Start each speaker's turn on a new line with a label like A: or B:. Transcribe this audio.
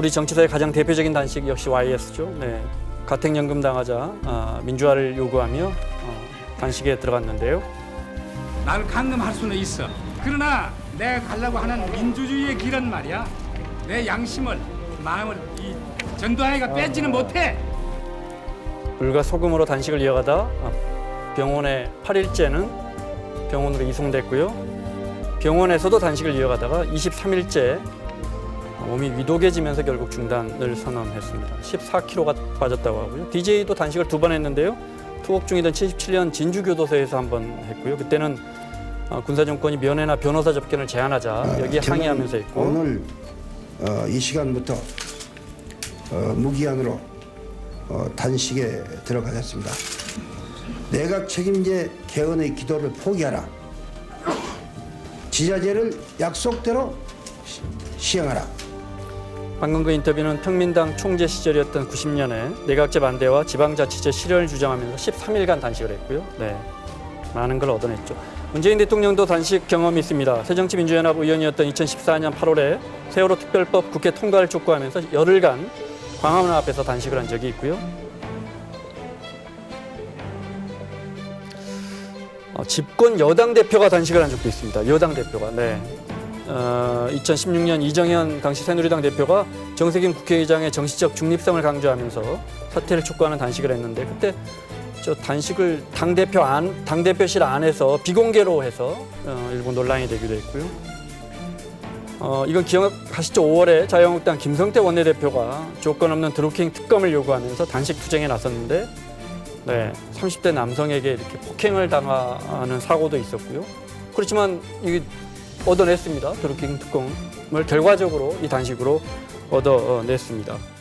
A: 우리 정치사의 가장 대표적인 단식 역시 YS죠. 네. 가택연금 당하자 아, 민주화를 요구하며 어, 단식에 들어갔는데요.
B: 나를 강금할 수는 있어. 그러나 내가 가려고 하는 민주주의의 길은 말이야. 내 양심을 마음을 이 전두환이가 뺏지는 못해.
A: 불과 소금으로 단식을 이어가다 아, 병원에 8일째는 병원으로 이송됐고요. 병원에서도 단식을 이어가다가 23일째 몸이 위독해지면서 결국 중단을 선언했습니다. 14kg가 빠졌다고 하고요. DJ도 단식을 두 번 했는데요. 투옥 중이던 77년 진주교도소에서 한 번 했고요. 그때는 어, 군사 정권이 면회나 변호사 접견을 제한하자 여기에
C: 저는
A: 항의하면서 했고
C: 오늘 어, 이 시간부터 어, 무기한으로 어, 단식에 들어가셨습니다. 내각 책임제 개헌의 기도를 포기하라. 지자체를 약속대로 시- 시행하라.
A: 방금 그 인터뷰는 평민당 총재 시절이었던 90년에 내각제 반대와 지방자치제 실현을 주장하면서 13일간 단식을 했고요. 네, 많은 걸 얻어냈죠. 문재인 대통령도 단식 경험이 있습니다. 새정치민주연합 의원이었던 2014년 8월에 세월호 특별법 국회 통과를 촉구하면서 열흘간 광화문 앞에서 단식을 한 적이 있고요. 어, 집권 여당 대표가 단식을 한 적도 있습니다. 여당 대표가. 네. 어, 2016년 이정현 당시 새누리당 대표가 정세균 국회의장의 정치적 중립성을 강조하면서 사퇴를 촉구하는 단식을 했는데 그때 저 단식을 당 대표 안, 당 대표실 안에서 비공개로 해서 어, 일부 논란이 되기도 했고요. 어, 이건 기억하시죠? 5월에 자유한국당 김성태 원내대표가 조건 없는 드루킹 특검을 요구하면서 단식 투쟁에 나섰는데 네, 30대 남성에게 이렇게 폭행을 당하는 사고도 있었고요. 그렇지만 이 얻어냈습니다. 드루킹 특검을 결과적으로 이 단식으로 얻어냈습니다.